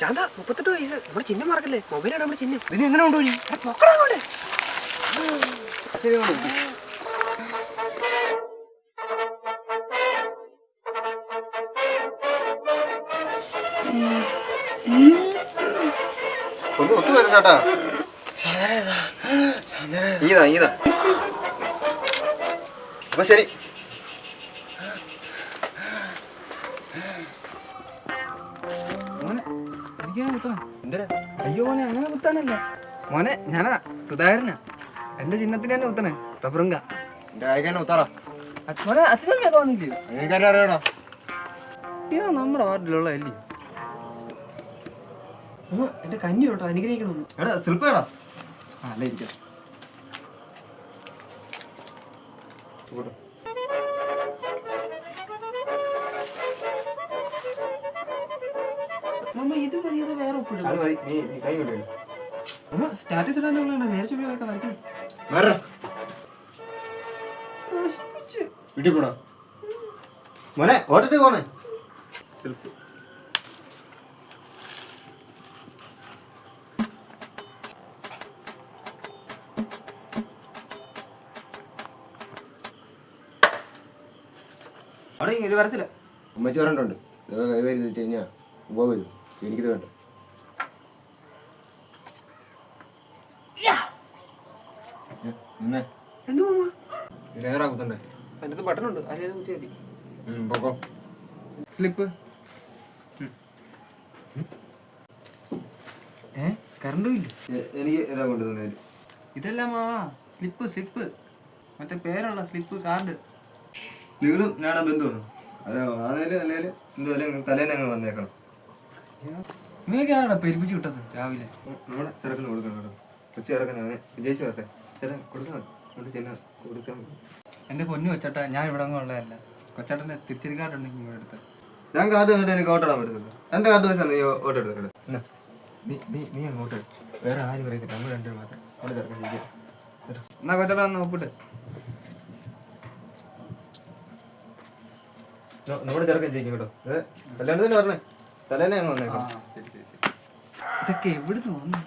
ചാന്ത മുപ്പത്തെട്ട് വയസ്സ്. നമ്മുടെ ചിഹ്നം മറക്കല്ലേ? മൊബൈലാണ് നമ്മുടെ ചിഹ്നം. ഇതിന് എങ്ങനെ കൊണ്ടുപോയി? പൊക്കടാ അങ്ങോട്ട്. ഒന്ന് ഒത്തു വരും ചേട്ടാ. ഈതാ ഈതാ അപ്പൊ ശരി. അയ്യോ മോനെ അങ്ങനെ കുത്താനല്ല. മോനെ ഞാനാ സുധാകരനാ. എന്റെ ചിഹ്നത്തിന് തന്നെ കുത്തണേ. റബ്ബറുങ്ക മോനെ അച്ഛനമ്മയൊക്കെ വന്നില്ലേ? എനിക്കാരും അറിയണോ ഇയാ നമ്മുടെ വാർഡിലുള്ള അല്ലേ എന്റെ കഞ്ഞി കേട്ടോ അനുഗ്രഹിക്കണം എടാ ശില്പടാ അല്ല ഇരിക്കാം. അമ്മ ഇത് മതി വേറെ ഒപ്പിടും അത് മതി നീ നീ കൈ കൊണ്ടുവരും അമ്മ സ്റ്റാറ്റസ് ഇടാൻ നേരെ ചൊവ്വയൊക്കെ വരയ്ക്കണം. വീട്ടിൽ പോടാ മോനെ ഓട്ടത്തിൽ പോണേ അവിടെ ഇത് വരച്ചില്ല? ഉമ്മച്ചി പറഞ്ഞിട്ടുണ്ട്. കൈവരി വെച്ച് കഴിഞ്ഞാൽ ഉപയോഗം എനിക്കിത് വേണ്ട എന്തു കുത്തണ്ടേ? അതിനകത്ത് ബട്ടൺ ഉണ്ട് അതിനകത്ത് കുത്തി മതി. പൊക്കോ. സ്ലിപ്പ്. ഏ കറണ്ടും ഇല്ല. എനിക്ക് ഇതാ ഇതല്ല മാവാ സ്ലിപ്പ് സ്ലിപ്പ്. മറ്റേ പേരുള്ള സ്ലിപ്പ് കാർഡ് നിങ്ങളും ഞാനാ ബന്ധുവാണ്. അതെ ആണേലും അല്ലേലും എന്തുവല്ലും തലേന്ന് ഞങ്ങൾ വന്നേക്കണം. നിങ്ങൾക്ക് ആരാടാ പെരുപ്പിച്ച് വിട്ടത് രാവിലെ? നമ്മുടെ ചെറുക്കിന് കൊടുക്കണം കേട്ടോ. കൊച്ചു അവനെ വിജയിച്ചു വരട്ടെ. ചില കൊടുക്കണം കൊണ്ട് ചെല്ലാൻ കൊടുക്കാൻ എന്റെ പൊന്നു വെച്ചട്ടാ ഞാൻ ഇവിടെ ഒന്നും ഉള്ളതല്ല. കൊച്ചേട്ടന്റെ തിരിച്ചടി കാർഡ് ഉണ്ടെങ്കിൽ എടുത്ത് ഞാൻ കാർഡ് കണ്ടിട്ട് എനിക്ക് ഓട്ടിടാൻ പറ്റത്തില്ല. എന്റെ കാർഡ് വെച്ചാൽ നീ ഓട്ടോ എടുക്കട്ടെ നീ നീ നീ അങ്ങോട്ട് വേറെ ആരും പറയത്തില്ല നമ്മൾ രണ്ടുപേരും മാത്രം. അവിടെ ഇരിക്കുക. എന്നാ കൊച്ചേട്ടാ ഒന്ന് ഒപ്പിട്ട് നമ്മുടെ ചെറുക്കൻ ജയിക്കും കേട്ടോ. ഏ കല്യാണത്തിന് പറഞ്ഞേ തലേനെ അങ്ങ് വന്നേക്കാം. ഇതൊക്കെ എവിടുന്ന് വന്നു?